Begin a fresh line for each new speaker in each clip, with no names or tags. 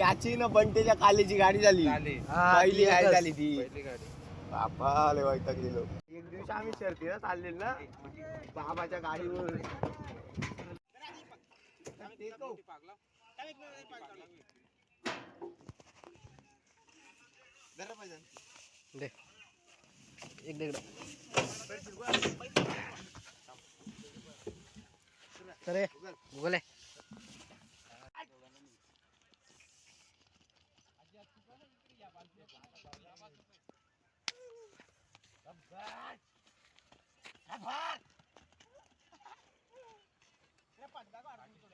याची ना बंटेच्या कालीची गाडी झाली.
झाली.
हा,
पहिली
ती
गाडी
एकच.
झाली ती.
पहिली गाडी.
बापा लय वैताग गेलो एक दिवशी आम्ही शर्तीला चाललेलो ना. बाबाच्या गाडीवर.
दे. एक दे इकडं. चल ये, गुगल आहे Sabar. Sabar. Kenapa? Ada orang itu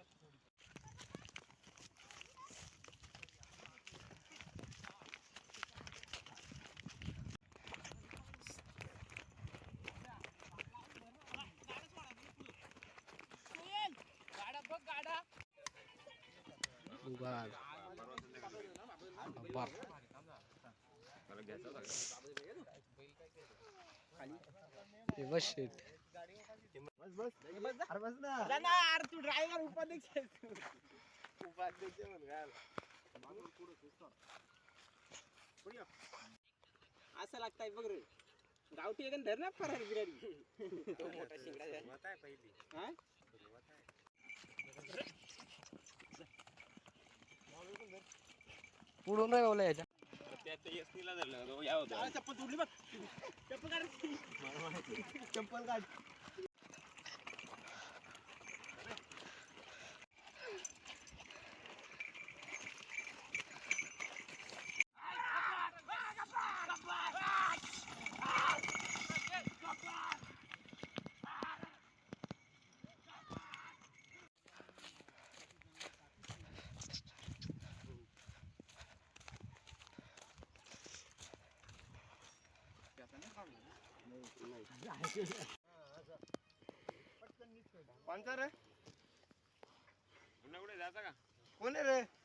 बस शेट
बस बस अरे बस ना
तू ड्रायव्हर उपाध्यक्ष
उपाध्यक्ष म्हण काय
असं लागताय बघ रे. गावठी एक धर ना फरारी बिरारी. तो मोठा शिंगडा हा?
पुढून रे बोला याच्या
आ, चप्पल तुडली बघ. चप्पल काढ.
चप्पल काढ. कोणचा रे कोण आहे रे?